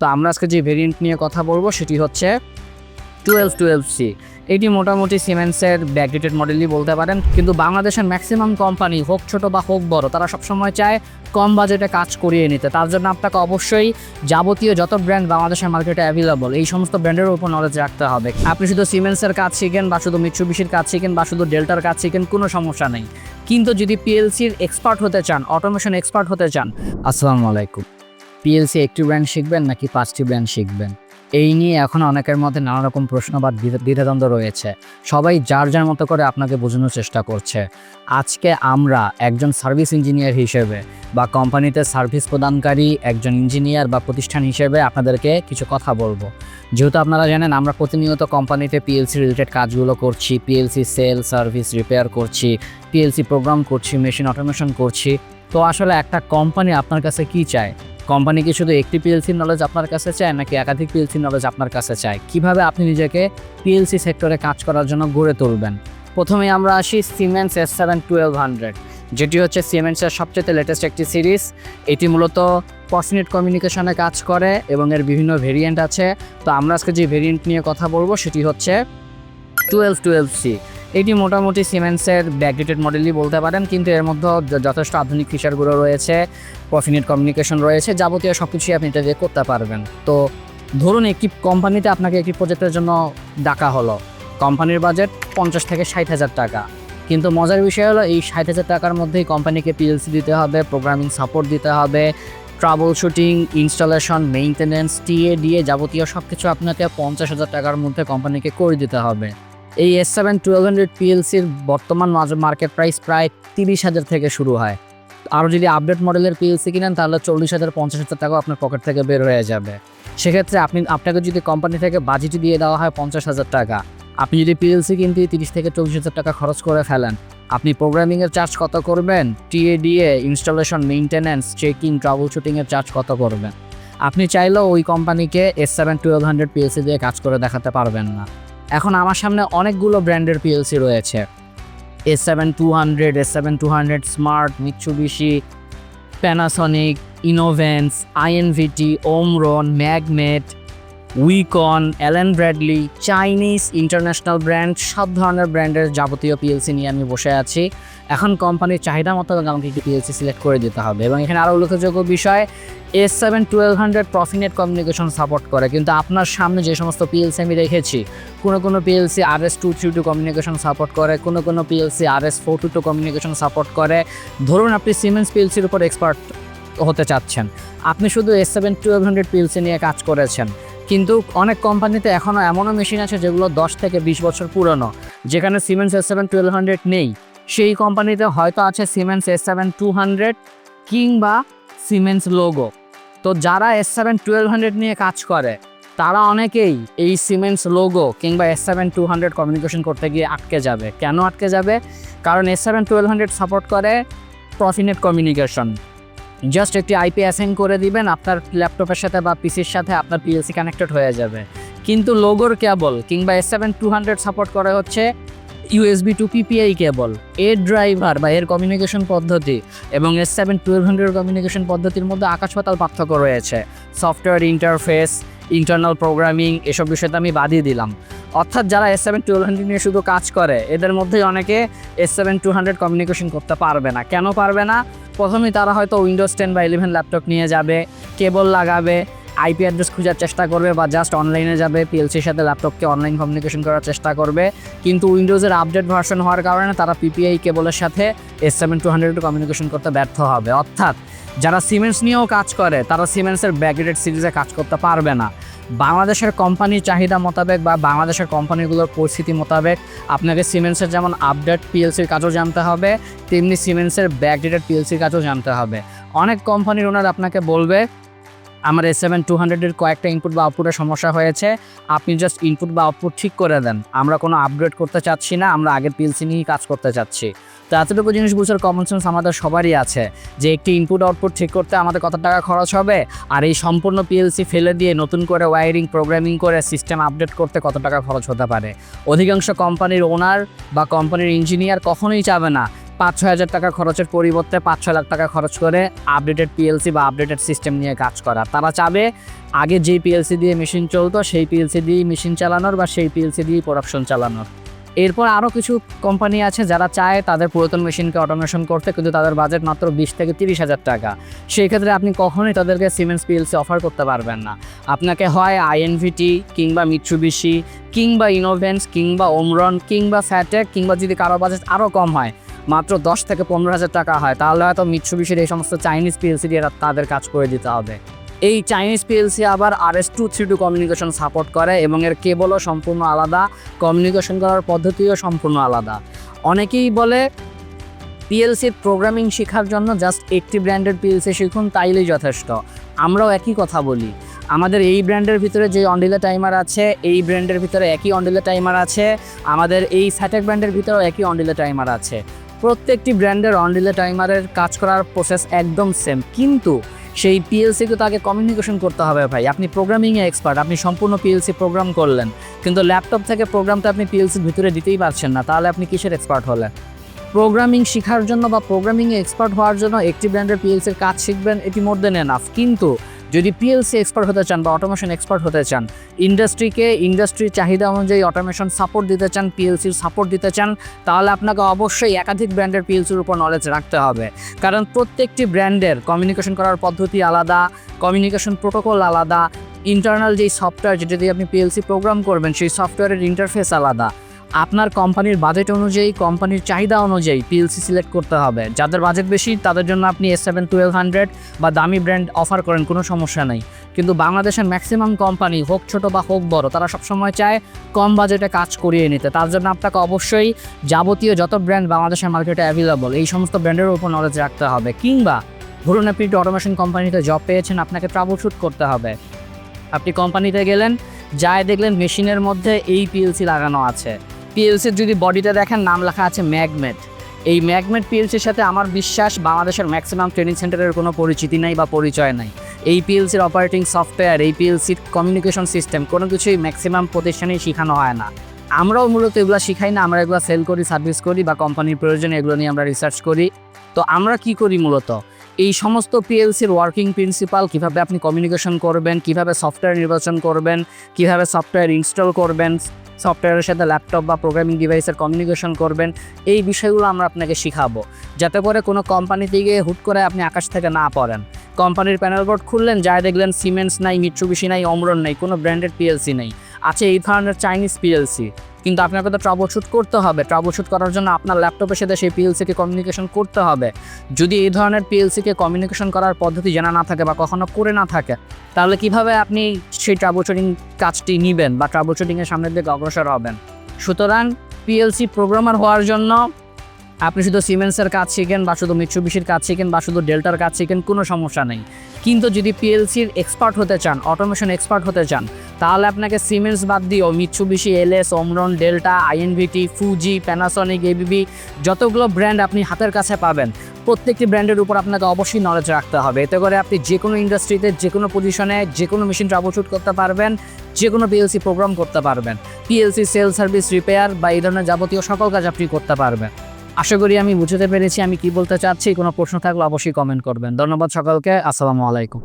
তো আমরা আজকে যে ভেরিয়েন্ট নিয়ে কথা বলব সেটি হচ্ছে টুয়েলভ টুয়েলভ সি এটি মোটামুটি সিমেন্সের ব্যাকডেটেড মডেলই বলতে পারেন। কিন্তু বাংলাদেশের ম্যাক্সিমাম কোম্পানি হোক ছোট বা হোক বড়, তারা সবসময় চায় কম বাজেটে কাজ করিয়ে নিতে। তার জন্য আপনাকে অবশ্যই যাবতীয় যত ব্র্যান্ড বাংলাদেশের মার্কেটে অ্যাভেলেবল এই সমস্ত ব্র্যান্ডের উপর নলেজ রাখতে হবে। আপনি শুধু সিমেন্সের কাজ শিখেন বা শুধু মিৎসুবিশির কাজ শিখেন বা শুধু ডেল্টার কাজ শিখেন, কোনো সমস্যা নেই। কিন্তু যদি পিএলসির এক্সপার্ট হতে চান অটোমেশন এক্সপার্ট হতে চান, আসসালামু আলাইকুম। পিএলসি একটি ব্র্যান্ড শিখবেন নাকি পাঁচটি ব্র্যান্ড শিখবেন? এই নিয়ে এখন অনেকের মধ্যে নানা রকম প্রশ্ন বা দ্বিধা- দ্বিধাদ্বন্দ্ব রয়েছে। সবাই যার যার মতো করে আপনাকে বোঝানোর চেষ্টা করছে। আজকে আমরা একজন সার্ভিস ইঞ্জিনিয়ার হিসেবে বা কোম্পানিতে সার্ভিস প্রদানকারী একজন ইঞ্জিনিয়ার বা প্রতিষ্ঠান হিসেবে আপনাদেরকে কিছু কথা বলব। যেহেতু আপনারা জানেন আমরা প্রতিনিয়ত কোম্পানিতে পিএলসি রিলেটেড কাজগুলো করছি পিএলসি সেল সার্ভিস রিপেয়ার করছি পিএলসি প্রোগ্রাম করছি মেশিন অটোমেশন করছি। তো আসলে একটা কোম্পানি আপনার কাছে কি চায়? কোম্পানি কি শুধু একটি পিএলসির নলেজ আপনার কাছে চায় নাকি একাধিক পিএলসির নলেজ আপনার কাছে চায়? কীভাবে আপনি নিজেকে পিএলসি সেক্টরে কাজ করার জন্য গড়ে তুলবেন? প্রথমে আমরা আসি Siemens S seven twelve hundred যেটি হচ্ছে সিমেন্সের সবচেয়ে লেটেস্ট একটি সিরিজ এটি মূলত পসনেট কমিউনিকেশনে কাজ করে এবং এর বিভিন্ন ভেরিয়েন্ট আছে। তো আমরা আজকে যে ভেরিয়েন্ট নিয়ে কথা বলব সেটি হচ্ছে টুয়েলভ টুয়েলভ সি এটি মোটামুটি সিমেন্সের ব্যাকডেটেড মডেলই বলতে পারেন, কিন্তু এর মধ্যে যথেষ্ট আধুনিক ফিচারগুলো রয়েছে প্রফিনেট কমিউনিকেশন রয়েছে, যাবতীয় সব কিছুই আপনি এটা দিয়ে করতে পারবেন। তো ধরুন একটি কোম্পানিতে আপনাকে একটি প্রজেক্টের জন্য ডাকা হলো কোম্পানির বাজেট পঞ্চাশ থেকে ষাট হাজার টাকা। কিন্তু মজার বিষয় হলো, এই ষাট হাজার টাকার মধ্যেই কোম্পানিকে পিএলসি দিতে হবে প্রোগ্রামিং সাপোর্ট দিতে হবে trouble shooting installation maintenance TA দিয়ে যাবতীয় সব কিছু আপনাকে পঞ্চাশ হাজার টাকার মধ্যে কোম্পানিকে করে দিতে হবে। এই এস সেভেন টুয়েলভ হান্ড্রেড পিএলসির বর্তমান মার্কেট প্রাইস প্রায় তিরিশ হাজার থেকে শুরু হয়। আরও যদি আপডেট মডেলের পিএলসি কিনেন, তাহলে চল্লিশ হাজার, পঞ্চাশ হাজার টাকাও আপনার পকেট থেকে বের হয়ে যাবে। সেক্ষেত্রে আপনি, আপনাকে যদি কোম্পানি থেকে বাজেট দিয়ে দেওয়া হয় পঞ্চাশ হাজার টাকা। আপনি যদি পিএলসি কিনতে তিরিশ থেকে চল্লিশ হাজার টাকা খরচ করে ফেলেন, আপনি প্রোগ্রামিংয়ের চার্জ কত করবেন? TADA installation maintenance checking trouble শুটিংয়ের চার্জ কত করবেন? আপনি চাইলেও ওই কোম্পানিকে S seven twelve hundred PLC দিয়ে কাজ করে দেখাতে পারবেন না। এখন আমার সামনে অনেকগুলো ব্র্যান্ডের পিএলসি রয়েছে। S seven two hundred, S seven two hundred smart Mitsubishi Panasonic, Inovance INVT Omron, magnet, Wecon, Allen Bradley, Chinese international brand, সব ধরনের ব্র্যান্ডের যাবতীয় পিএলসি নিয়ে আমি বসে আছি। এখন কোম্পানির চাহিদা মতো আমাকে একটি পিএলসি সিলেক্ট করে দিতে হবে এবং এখানে আরও উল্লেখযোগ্য বিষয় S seven twelve hundred Profinet communication support করে। কিন্তু আপনার সামনে যে সমস্ত পিএলসি আমি রেখেছি, কোনো কোনো PLC R S two three two communication support করে, কোনো কোনো PLC R S four two two communication support করে। ধরুন আপনি সিমেন্স পিএলসির উপর এক্সপার্ট হতে চাচ্ছেন। আপনি শুধু S seven twelve hundred PLC নিয়ে কাজ করেছেন। কিন্তু অনেক কোম্পানিতে এখনও এমনও মেশিন আছে যেগুলো দশ থেকে বিশ বছর পুরনো, যেখানে Siemens S seven twelve hundred নেই। সেই কোম্পানিতে হয়তো আছে Siemens S seven two hundred কিংবা সিমেন্স লোগো তো যারা এস সেভেন টুয়েলভ হান্ড্রেড নিয়ে কাজ করে, তারা অনেকেই এই সিমেন্স লোগো কিংবা S seven two hundred communication করতে গিয়ে আটকে যাবে। কেন আটকে যাবে? কারণ S seven twelve hundred support করে প্রফিনেট কমিউনিকেশন জাস্ট একটি আইপি অ্যাসাইন করে দিবেন, আপনার ল্যাপটপের সাথে বা পিসির সাথে আপনার পিএলসি কানেক্টেড হয়ে যাবে। কিন্তু লোগোর কেবল কিংবা S seven two hundred support করে হচ্ছে ইউএসবি টু পিপিআই কেবল এর ড্রাইভার বা এর কমিউনিকেশন পদ্ধতি এবং S seven twelve hundred communication পদ্ধতির মধ্যে আকাশ পাতাল পার্থক্য রয়েছে। সফটওয়্যার ইন্টারফেস ইন্টারনাল প্রোগ্রামিং এসব বিষয়তে আমি বাদিয়ে দিলাম। অর্থাৎ যারা এস সেভেন টুয়েলভ হান্ড্রেড নিয়ে শুধু কাজ করে, এদের মধ্যেই অনেকে S seven two hundred communication করতে পারবে না। কেন পারবে না? প্রথমেই তারা হয়তো উইন্ডোজ টেন বা ইলেভেন ল্যাপটপ নিয়ে যাবে কেবল লাগাবে আইপি অ্যাড্রেস খোঁজার চেষ্টা করবে বা জাস্ট অনলাইনে যাবে পিএলসির সাথে ল্যাপটপকে অনলাইন কমিউনিকেশন করার চেষ্টা করবে। কিন্তু উইন্ডোজের আপডেট ভার্সন হওয়ার কারণে তারা পিপিআই কেবলের সাথে S seven two hundred communication করতে ব্যর্থ হবে। অর্থাৎ যারা সিমেন্টস নিয়েও কাজ করে, তারা সিমেন্টসের ব্যাকগ্রেড সিরিজে কাজ করতে পারবে না। বাংলাদেশের কোম্পানির চাহিদা মোতাবেক বা বাংলাদেশের কোম্পানিগুলোর পরিস্থিতি মোতাবেক আপনাকে সিমেন্টসের যেমন আপডেট পিএলসির কাজও জানতে হবে, তেমনি সিমেন্টসের ব্যাকডেটেড পিএলসির কাজও জানতে হবে। অনেক কোম্পানির ওনার আপনাকে বলবে আমার এস সেভেন টু হান্ড্রেডের কয়েকটা ইনপুট বা আউটপুটের সমস্যা হয়েছে। আপনি জাস্ট ইনপুট বা আউটপুট ঠিক করে দেন। আমরা কোনো আপগ্রেড করতে চাচ্ছি না, আমরা আগের পিএলসি নিয়েই কাজ করতে চাচ্ছি। তো এতটুকু জিনিস বুঝার কমন সেন্স আমাদের সবারই আছে যে একটি ইনপুট আউটপুট ঠিক করতে আমাদের কত টাকা খরচ হবে আর এই সম্পূর্ণ পিএলসি ফেলে দিয়ে নতুন করে ওয়ারিং প্রোগ্রামিং করে সিস্টেম আপডেট করতে কত টাকা খরচ হতে পারে। অধিকাংশ কোম্পানির ওনার বা কোম্পানির ইঞ্জিনিয়ার কখনোই চাবে না পাঁচ ছয় হাজার টাকা খরচের পরিবর্তে পাঁচ ছয় লাখ টাকা খরচ করে আপডেটেড পিএলসি বা আপডেটেড সিস্টেম নিয়ে কাজ করা। তারা চাবে আগে যেই পিএলসি দিয়ে মেশিন চলতো, সেই পিএলসি দিয়েই মেশিন চালানোর বা সেই পিএলসি দিয়েই প্রোডাকশন চালানোর। এরপর আরও কিছু কোম্পানি আছে যারা চায় তাদের পুরাতন মেশিনকে অটোমেশন করতে, কিন্তু তাদের বাজেট মাত্র বিশ থেকে তিরিশ হাজার টাকা। সেই ক্ষেত্রে আপনি কখনোই তাদেরকে সিমেন্স পিএলসি অফার করতে পারবেন না। আপনাকে হয় আইএনভিটি কিংবা মিটসুবিশি কিংবা ইনোভেন্স কিংবা ওমরন কিংবা ফ্যাটেক কিংবা যদি কারও বাজেট আরও কম হয় মাত্র দশ থেকে পনেরো হাজার টাকা হয়। তাহলে হয়তো মিটসুবিশির এই সমস্ত চাইনিজ পিএলসি দিয়ে তাদের কাজ করে দিতে হবে। এই চাইনিজ পিএলসি আবার R S two three two communication support করে এবং এর কেবলও সম্পূর্ণ আলাদা কমিউনিকেশন করার পদ্ধতিও সম্পূর্ণ আলাদা। অনেকেই বলে পিএলসির প্রোগ্রামিং শেখার জন্য জাস্ট একটি ব্র্যান্ডের পিএলসি শিখুন, তাইলেই যথেষ্ট। আমরাও একই কথা বলি। আমাদের এই ব্র্যান্ডের ভিতরে যে অন্ডিলা টাইমার আছে, এই ব্র্যান্ডের ভিতরে একই অন্ডিলা টাইমার আছে। আমাদের এই স্যাটেক ব্র্যান্ডের ভিতরেও একই অন্ডিলা টাইমার আছে। প্রত্যেকটি ব্র্যান্ডের অন্ডিলা টাইমারের কাজ করার প্রসেস একদম সেম কিন্তু সেই পিএলসিকে তাকে কমিউনিকেশন করতে হবে ভাই। আপনি প্রোগ্রামিংয়ে এক্সপার্ট আপনি সম্পূর্ণ পিএলসি প্রোগ্রাম করলেন। কিন্তু ল্যাপটপ থেকে প্রোগ্রামটা আপনি পিএলসির ভিতরে দিতেই পারছেন না। তাহলে আপনি কিসের এক্সপার্ট হলেন? প্রোগ্রামিং শেখার জন্য বা প্রোগ্রামিংয়ে এক্সপার্ট হওয়ার জন্য একটি ব্র্যান্ডের পিএলসির কাজ শিখবেন, এটি মোর দেন এনাফ কিন্তু যদি পিএলসি এক্সপার্ট হতে চান বা অটোমেশন এক্সপার্ট হতে চান ইন্ডাস্ট্রিকে ইন্ডাস্ট্রির চাহিদা অনুযায়ী অটোমেশন সাপোর্ট দিতে চান পিএলসির সাপোর্ট দিতে চান, তাহলে আপনাকে অবশ্যই একাধিক ব্র্যান্ডের পিএলসির উপর নলেজ রাখতে হবে। কারণ প্রত্যেকটি ব্র্যান্ডের কমিউনিকেশন করার পদ্ধতি আলাদা কমিউনিকেশন প্রোটোকল আলাদা ইন্টারনাল যেই সফটওয়্যার যেটা দিয়ে আপনি পিএলসি প্রোগ্রাম করবেন, সেই সফটওয়্যারের ইন্টারফেস আলাদা। আপনার কোম্পানির বাজেট অনুযায়ী, কোম্পানির চাহিদা অনুযায়ী পিএলসি সিলেক্ট করতে হবে। যাদের বাজেট বেশি, তাদের জন্য আপনি এস সেভেন টুয়েলভ হান্ড্রেড বা দামি ব্র্যান্ড অফার করেন, কোনো সমস্যা নেই। কিন্তু বাংলাদেশের ম্যাক্সিমাম কোম্পানি হোক ছোট বা হোক বড়, তারা সবসময় চায় কম বাজেটে কাজ করিয়ে নিতে। তার জন্য আপনাকে অবশ্যই যাবতীয় যত ব্র্যান্ড বাংলাদেশের মার্কেটে অ্যাভেলেবল এই সমস্ত ব্র্যান্ডের উপর নলেজ রাখতে হবে। কিংবা ধরুন আপনি একটি অটোমেশন কোম্পানিতে জব পেয়েছেন, আপনাকে ট্রাবল শুট করতে হবে। আপনি কোম্পানিতে গেলেন যায় দেখলেন মেশিনের মধ্যে এই পিএলসি লাগানো আছে। পিএলসির যদি বডিটা দেখেন, নাম লেখা আছে ম্যাগমেট এই ম্যাগমেট পিএলসির সাথে আমার বিশ্বাস বাংলাদেশের ম্যাক্সিমাম ট্রেনিং সেন্টারের কোনো পরিচিতি নাই বা পরিচয় নাই। এই পিএলসির অপারেটিং সফটওয়্যার এই পিএলসির কমিউনিকেশন সিস্টেম কোনো কিছুই ম্যাক্সিমাম প্রতিষ্ঠানেই শেখানো হয় না। আমরাও মূলত এগুলো শিখাই না, আমরা এগুলো সেল করি সার্ভিস করি বা কোম্পানির প্রয়োজনে এগুলো নিয়ে আমরা রিসার্চ করি। তো আমরা কি করি মূলত? এই সমস্ত পিএলসির ওয়ার্কিং প্রিন্সিপাল কীভাবে আপনি কমিউনিকেশন করবেন, কীভাবে সফটওয়্যার নির্বাচন করবেন, কীভাবে সফটওয়্যার ইনস্টল করবেন সফটওয়্যারের সাথে ল্যাপটপ বা প্রোগ্রামিং ডিভাইসের কমিউনিকেশন করবেন, এই বিষয়গুলো আমরা আপনাকে শিখাবো। যাতে করে কোনো কোম্পানিতে গিয়ে হুট করে আপনি আকাশ থেকে না পড়েন। কোম্পানির প্যানেল বোর্ড খুললেন, যায় দেখলেন সিমেন্টস নাই মিট্রুবিশি নাই অমরন নাই, কোনো ব্র্যান্ডেড পিএলসি নেই। আছে এই ধরনের চাইনিজ পিএলসি কিন্তু আপনাকে তো ট্রাবল শ্যুট করতে হবে। ট্রাবল শ্যুট করার জন্য আপনার ল্যাপটপের সাথে সেই পিএলসিকে কমিউনিকেশন করতে হবে। যদি এই ধরনের পিএলসিকে কমিউনিকেশন করার পদ্ধতি জানা না থাকে বা কখনো করে না থাকে, তাহলে কীভাবে আপনি সেই ট্রাবল শুটিং কাজটি নেবেন বা ট্রাবল শুটিংয়ের সামনের দিকে অগ্রসর হবেন? সুতরাং পিএলসি প্রোগ্রামার হওয়ার জন্য আপনি শুধু সিমেন্সের কাজ শিখেন বা শুধু মিটসুবিশির কাজ শিখেন বা শুধু ডেল্টার কাজ শিখেন, কোনো সমস্যা নেই। কিন্তু যদি পিএলসির এক্সপার্ট হতে চান অটোমেশন এক্সপার্ট হতে চান, তাহলে আপনাকে সিমেন্স বাদ দিয়েও Mitsubishi LS Omron Delta INVT Fuji Panasonic ABB যতগুলো ব্র্যান্ড আপনি হাতের কাছে পাবেন, প্রত্যেকটি ব্র্যান্ডের উপর আপনাকে অবশ্যই নলেজ রাখতে হবে। এতে করে আপনি যে কোনো ইন্ডাস্ট্রিতে যে কোনো পজিশনে যে কোনো মেশিন ট্রাবলশুট করতে পারবেন, যে কোনো পিএলসি প্রোগ্রাম করতে পারবেন। পিএলসি সেল সার্ভিস রিপেয়ার বা এই ধরনের যাবতীয় সকল কাজ আপনি করতে পারবেন। আশা করি আমি বুঝতে পেরেছি, আমি কি বলতে চাচ্ছি, কোনো প্রশ্ন থাকলে অবশ্যই কমেন্ট করবেন। ধন্যবাদ সকলকে, আসসালামু আলাইকুম।